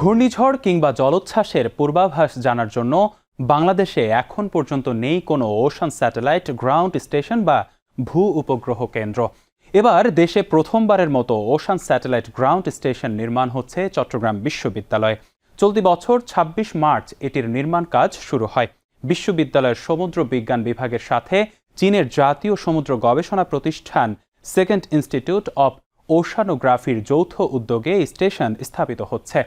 ঘূর্ণিঝড় কিংবা জলোচ্ছ্বাসের পূর্বাভাস জানার জন্য বাংলাদেশে এখন পর্যন্ত নেই কোনো ওশান স্যাটেলাইট গ্রাউন্ড স্টেশন বা ভূ উপগ্রহ কেন্দ্র। এবার দেশে প্রথমবারের মতো ওশান স্যাটেলাইট গ্রাউন্ড স্টেশন নির্মাণ হচ্ছে চট্টগ্রাম বিশ্ববিদ্যালয়ে। চলতি বছর ২৬ মার্চ এটির নির্মাণ কাজ শুরু হয়। বিশ্ববিদ্যালয়ের সমুদ্র বিজ্ঞান বিভাগের সাথে চীনের জাতীয় সমুদ্র গবেষণা প্রতিষ্ঠান সেকেন্ড ইনস্টিটিউট অব ওশানোগ্রাফির যৌথ উদ্যোগে স্টেশন স্থাপিত হচ্ছে।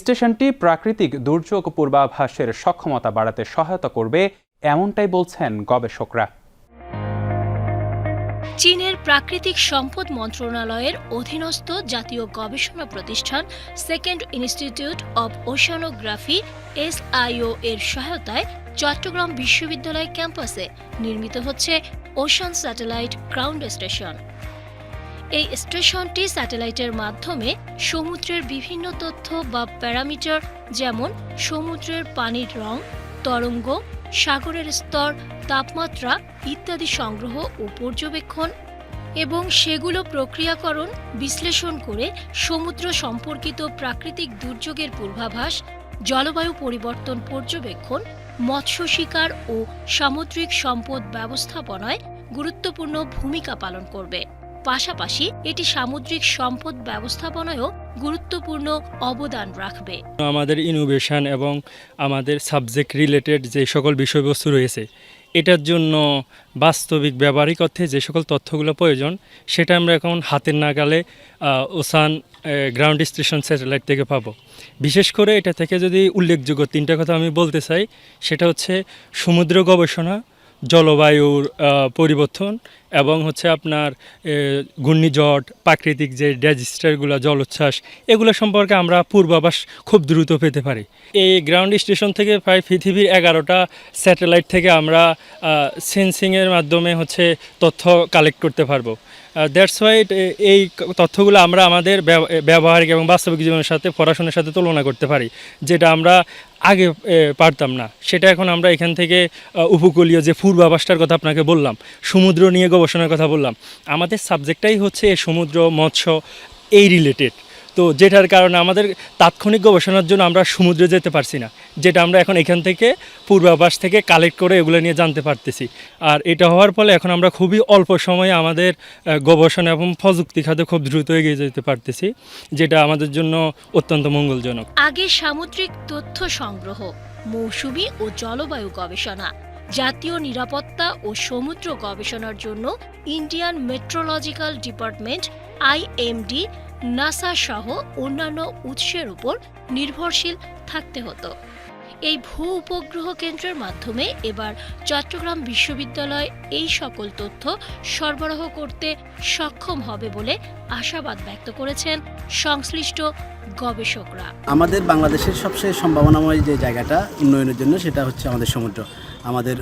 স্টেশনটি প্রাকৃতিক দুর্যোগ পূর্বাভাসের সক্ষমতা বাড়াতে সহায়তা করবে, এমনটাই বলছেন গবেষকরা। চীনের প্রাকৃতিক সম্পদ মন্ত্রণালয়ের অধীনস্থ জাতীয় গবেষণা প্রতিষ্ঠান second institute of oceanography, SIO এর সহায়তায় চট্টগ্রাম বিশ্ববিদ্যালয় ক্যাম্পাসে নির্মিত হচ্ছে ওশান স্যাটেলাইট গ্রাউন্ড স্টেশন। এই স্টেশনটি স্যাটেলাইটের মাধ্যমে সমুদ্রের বিভিন্ন তথ্য বা প্যারামিটার যেমন সমুদ্রের পানির রং, তরঙ্গ, সাগরের স্তর, তাপমাত্রা ইত্যাদি সংগ্রহ ও পর্যবেক্ষণ এবং সেগুলো প্রক্রিয়াকরণ, বিশ্লেষণ করে সমুদ্র সম্পর্কিত প্রাকৃতিক দুর্যোগের পূর্বাভাস, জলবায়ু পরিবর্তন পর্যবেক্ষণ, মৎস্য শিকার ও সামুদ্রিক সম্পদ ব্যবস্থাপনায় গুরুত্বপূর্ণ ভূমিকা পালন করবে। পাশাপাশি এটি সামুদ্রিক সম্পদ ব্যবস্থাপনায়ও গুরুত্বপূর্ণ অবদান রাখবে। আমাদের ইনোভেশন এবং আমাদের সাবজেক্ট রিলেটেড যে সকল বিষয়বস্তু রয়েছে, এটার জন্য বাস্তবিক ব্যবহারিক অর্থে যে সকল তথ্যগুলো প্রয়োজন, সেটা আমরা এখন হাতের নাগালে ওসান গ্রাউন্ড স্টেশন স্যাটেলাইট থেকে পাবো। বিশেষ করে এটা থেকে যদি উল্লেখযোগ্য তিনটা কথা আমি বলতে চাই, সেটা হচ্ছে সমুদ্র গবেষণা জলবায়ুর পরিবর্তন এবং হচ্ছে আপনার ঘূর্ণিঝট প্রাকৃতিক যে ডিজাস্টারগুলো, জলোচ্ছ্বাস, এগুলো সম্পর্কে আমরা পূর্বাভাস খুব দ্রুত পেতে পারি। এই গ্রাউন্ড স্টেশন থেকে প্রায় পৃথিবীর এগারোটা স্যাটেলাইট থেকে আমরা সেন্সিংয়ের মাধ্যমে হচ্ছে তথ্য কালেক্ট করতে পারব। দ্যাটস ওয়াই এই তথ্যগুলো আমরা আমাদের ব্যবহারিক এবং বাস্তবিক জীবনের সাথে, পড়াশোনার সাথে তুলনা করতে পারি, যেটা আমরা আগে পারতাম না। সেটা এখন আমরা এখান থেকে উপকূলীয় যে পূর্বাভাসটার কথা আপনাকে বললাম, সমুদ্র নিয়ে গবেষণার কথা বললাম, আমাদের সাবজেক্টটাই হচ্ছে সমুদ্র, মৎস্য, এই রিলেটেড তো যেটার কারণে আমাদের তাৎক্ষণিক গবেষণার জন্য আমরা সমুদ্রে যেতে পারছি না, যেটা আমরা এখন এখান থেকে পূর্বাভাস থেকে কালেক্ট করে এগুলো নিয়ে জানতে পারতেছি। আর এটা হওয়ার ফলে এখন আমরা খুবই অল্প সময়ে আমাদের গবেষণা এবং প্রযুক্তি খাতে খুব দ্রুত এগিয়ে যেতে পারতেছি, যেটা আমাদের জন্য অত্যন্ত মঙ্গলজনক। আগে সামুদ্রিক তথ্য সংগ্রহ, মৌসুমি ও জলবায়ু গবেষণা, জাতীয় নিরাপত্তা ও সমুদ্র গবেষণার জন্য Indian meteorological department IMD NASA সহ অন্যান্য উৎসের উপর নির্ভরশীল থাকতে হতো। এই ভূ উপগ্রহ কেন্দ্রের মাধ্যমে এবার চট্টগ্রাম বিশ্ববিদ্যালয় এই সকল তথ্য সরবরাহ করতে সক্ষম হবে বলে আশাবাদ ব্যক্ত করেছেন সংশ্লিষ্ট গবেষকরা। আমাদের বাংলাদেশের সবচেয়ে সম্ভাবনাময় যে জায়গাটা উন্নয়নের জন্য সেটা হচ্ছে আমাদের সমুদ্র। আমাদের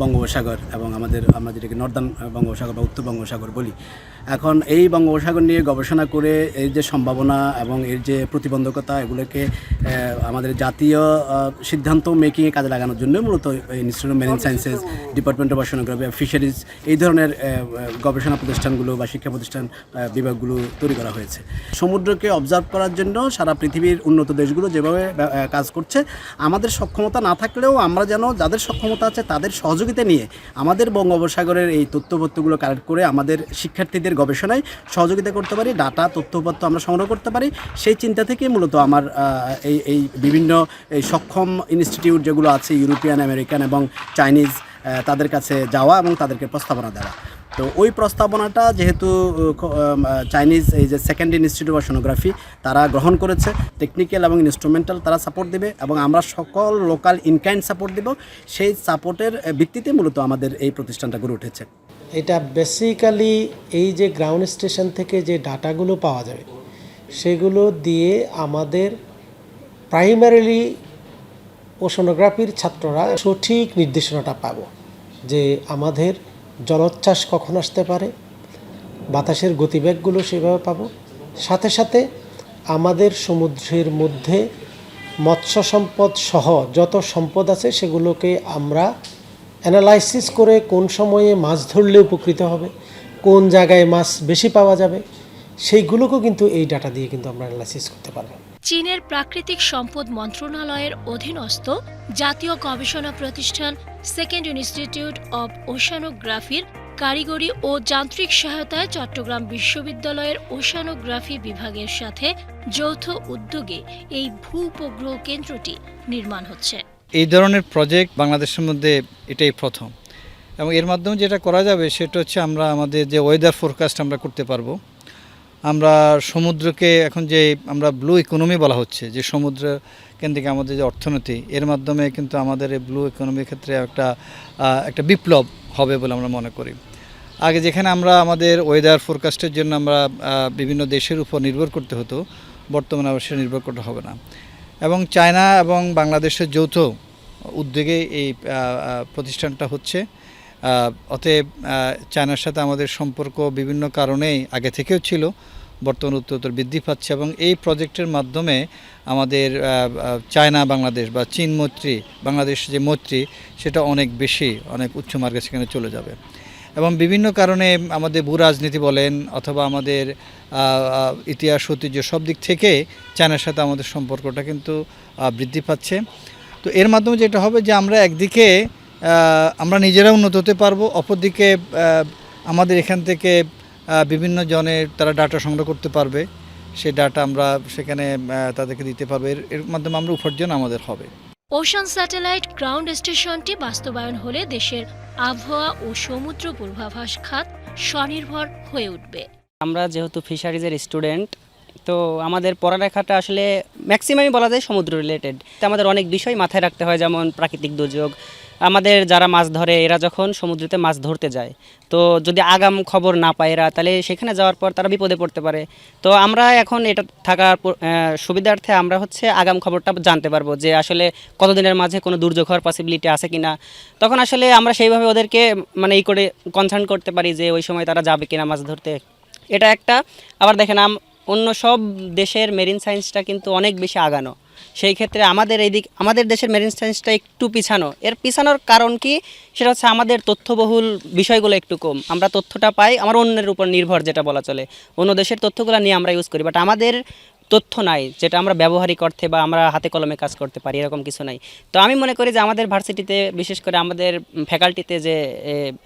বঙ্গোপসাগর এবং আমাদের আমরা যেটাকে নর্দার্ন বঙ্গোপসাগর বা উত্তর বঙ্গোপসাগর বলি। এখন এই বঙ্গোপসাগর নিয়ে গবেষণা করে এর যে সম্ভাবনা এবং এর যে প্রতিবন্ধকতা এগুলোকে আমাদের জাতীয় সিদ্ধান্ত মেকিংয়ে কাজে লাগানোর জন্য মূলত institute of marine sciences department of oceanography fisheries এই ধরনের গবেষণা প্রতিষ্ঠানগুলো বা শিক্ষা প্রতিষ্ঠান বিভাগগুলো তৈরি করা হয়েছে। সমুদ্রকে অবজার্ভ করার জন্য সারা পৃথিবীর উন্নত দেশগুলো যেভাবে কাজ করছে আমাদের সক্ষমতা না থাকলেও আমরা যেন যাদের সক্ষমতা আছে, তাদের সহযোগিতা নিয়ে আমাদের বঙ্গোপসাগরের এই তথ্যপত্রগুলো কালেক্ট করে আমাদের শিক্ষার্থীদের গবেষণায় সহযোগিতা করতে পারি ডাটা তথ্যপত্র আমরা সংগ্রহ করতে পারি। সেই চিন্তা থেকে মূলত আমার এই এই বিভিন্ন, এই সক্ষম ইনস্টিটিউট যেগুলো আছে ইউরোপিয়ান আমেরিকান এবং চাইনিজ তাদের কাছে যাওয়া এবং তাদেরকে প্রস্তাবনা দেওয়া। তো ওই প্রস্তাবনাটা যেহেতু চাইনিজ এই যে সেকেন্ড ইনস্টিটিউট অফ সোনোগ্রাফি তারা গ্রহণ করেছে টেকনিক্যাল এবং ইনস্ট্রুমেন্টাল তারা সাপোর্ট দেবে এবং আমরা সকল লোকাল ইনকাইন্ড সাপোর্ট দেব। সেই সাপোর্টের ভিত্তিতে মূলত আমাদের এই প্রতিষ্ঠানটা গড়ে উঠেছে। এটা বেসিক্যালি এই যে গ্রাউন্ড স্টেশন থেকে যে ডাটাগুলো পাওয়া যাবে সেগুলো দিয়ে আমাদের প্রাইমারিলি ওশনোগ্রাফির ছাত্ররা সঠিক নির্দেশনাটা পাবো যে আমাদের জলোচ্ছ্বাস কখন আসতে পারে? বাতাসের গতিবেগগুলো সেভাবে পাবো? সাথে সাথে আমাদের সমুদ্রের মধ্যে মৎস্য সম্পদ সহ যত সম্পদ আছে সেগুলোকে আমরা অ্যানালাইসিস করে কোন সময়ে মাছ ধরলে উপকৃত হবে? কোন জায়গায় মাছ বেশি পাওয়া যাবে? সেইগুলোকেও কিন্তু এই ডাটা দিয়ে কিন্তু আমরা অ্যানালাইসিস করতে পারব। চীনের প্রাকৃতিক সম্পদ মন্ত্রণালয়ের অধীনস্থ জাতীয় গবেষণা প্রতিষ্ঠান সেকেন্ড ইনস্টিটিউট অব ওশানোগ্রাফির কারিগরি ও যান্ত্রিক সহায়তায় চট্টগ্রাম বিশ্ববিদ্যালয়ের ওশানোগ্রাফি বিভাগের সাথে যৌথ উদ্যোগে এই ভূ উপগ্রহ কেন্দ্রটি নির্মাণ হচ্ছে। এই ধরনের প্রজেক্ট বাংলাদেশের মধ্যে এটাই প্রথম। এবং এর মাধ্যমে যেটা করা যাবে সেটা হচ্ছে আমরা আমাদের যে ওয়েদার ফোরকাস্ট আমরা করতে পারব আমরা সমুদ্রকে এখন যে আমরা ব্লু ইকোনমি বলা হচ্ছে, যে সমুদ্র কেন্দ্রিক আমাদের যে অর্থনীতি, এর মাধ্যমে কিন্তু আমাদের এই ব্লু ইকোনমির ক্ষেত্রে একটা একটা বিপ্লব হবে বলে আমরা মনে করি। আগে যেখানে আমরা আমাদের ওয়েদার ফোরকাস্টের জন্য আমরা বিভিন্ন দেশের উপর নির্ভর করতে হতো, বর্তমানে অবশ্যই নির্ভর করতে হবে না। এবং চায়না এবং বাংলাদেশের যৌথ উদ্যোগে এই প্রতিষ্ঠানটা হচ্ছে। অতএব চায়নার সাথে আমাদের সম্পর্ক বিভিন্ন কারণেই আগে থেকেও ছিল, বর্তমান উত্তরোত্তর বৃদ্ধি পাচ্ছে এবং এই প্রজেক্টের মাধ্যমে আমাদের চায়না, বাংলাদেশ বা চীন মৈত্রী, বাংলাদেশ যে মৈত্রী, সেটা অনেক বেশি, অনেক উচ্চ মার্গে সেখানে চলে যাবে। এবং বিভিন্ন কারণে আমাদের ভূ রাজনীতি বলেন অথবা আমাদের ইতিহাস, ঐতিহ্য সব দিক থেকে চায়নার সাথে আমাদের সম্পর্কটা কিন্তু বৃদ্ধি পাচ্ছে। তো এর মাধ্যমে যেটা হবে যে আমরা একদিকে আমরা নিজেরা উন্নত হতে পারব। অপরদিকে আমাদের এখান থেকে বিভিন্ন জনের তারা ডাটা সংগ্রহ করতে পারবে। সেই ডাটা আমরা সেখানে তাদেরকে দিতে পারব। এর এর মাধ্যমে আমরা উপার্জন আমাদের হবে। ওশান স্যাটেলাইট গ্রাউন্ড স্টেশনটি বাস্তবায়ন হলে দেশের আবহাওয়া ও সমুদ্র পূর্বাভাস খাত স্বনির্ভর হয়ে উঠবে। আমরা যেহেতু ফিশারিজের স্টুডেন্ট তো আমাদের পড়ালেখাটা আসলে ম্যাক্সিমামই বলা যায় সমুদ্র রিলেটেড আমাদের অনেক বিষয় মাথায় রাখতে হয় যেমন প্রাকৃতিক দুর্যোগ আমাদের যারা মাছ ধরে, এরা যখন সমুদ্রেতে মাছ ধরতে যায়, তো যদি আগাম খবর না পায় এরা, তাহলে সেখানে যাওয়ার পর তারা বিপদে পড়তে পারে। তো আমরা এখন এটা থাকার সুবিধার্থে আমরা হচ্ছে আগাম খবরটা জানতে পারব যে আসলে কতদিনের মাঝে কোনো দুর্যোগ হওয়ার পসিবিলিটি আছে কিনা। তখন আসলে আমরা সেইভাবে ওদেরকে মানে এই করে কনসার্ন করতে পারি যে ওই সময় তারা যাবে কিনা মাছ ধরতে। এটা একটা। আবার দেখেন অন্য সব দেশের মেরিন সায়েন্সটা কিন্তু অনেক বেশি আগানো। সেই ক্ষেত্রে আমাদের এই দিক, আমাদের দেশের মেরিন সায়েন্সটা একটু পিছানো। এর পিছানোর কারণ কি? সেটা হচ্ছে আমাদের তথ্যবহুল বিষয়গুলো একটু কম। আমরা তথ্যটা পাই, আমার অন্যের উপর নির্ভর যেটা বলা চলে। অন্য দেশের তথ্যগুলো নিয়ে আমরা ইউজ করি। বাট আমাদের তথ্য নাই, যেটা আমরা ব্যবহারিক অর্থে বা আমরা হাতে কলমে কাজ করতে পারি, এরকম কিছু নাই। তো আমি মনে করি যে আমাদের ভার্সিটিতে, বিশেষ করে আমাদের ফ্যাকাল্টিতে যে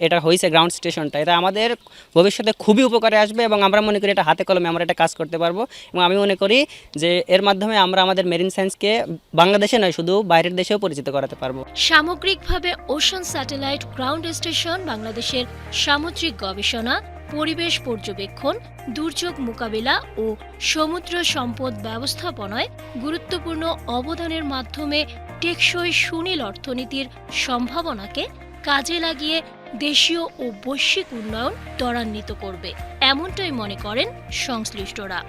এটা হয়েছে গ্রাউন্ড স্টেশনটা এটা আমাদের ভবিষ্যতে খুবই উপকারে আসবে এবং আমরা মনে করি এটা হাতে কলমে আমরা এটা কাজ করতে পারব। এবং আমি মনে করি যে এর মাধ্যমে আমরা আমাদের মেরিন সায়েন্সকে বাংলাদেশে নয়, শুধু বাইরের দেশেও পরিচিত করাতে পারব। সামগ্রিকভাবে ওশান স্যাটেলাইট গ্রাউন্ড স্টেশন বাংলাদেশের সামুদ্রিক গবেষণা পরিবেশ পর্যবেক্ষণ, দুর্যোগ মোকাবেলা ও সমুদ্র সম্পদ ব্যবস্থাপনায় গুরুত্বপূর্ণ অবদানের মাধ্যমে টেকসই সুনীল অর্থনীতির সম্ভাবনাকে কাজে লাগিয়ে দেশীয় ও বৈশ্বিক উন্নয়ন ত্বরান্বিত করবে। এমনটাই মনে করেন সংশ্লিষ্টরা।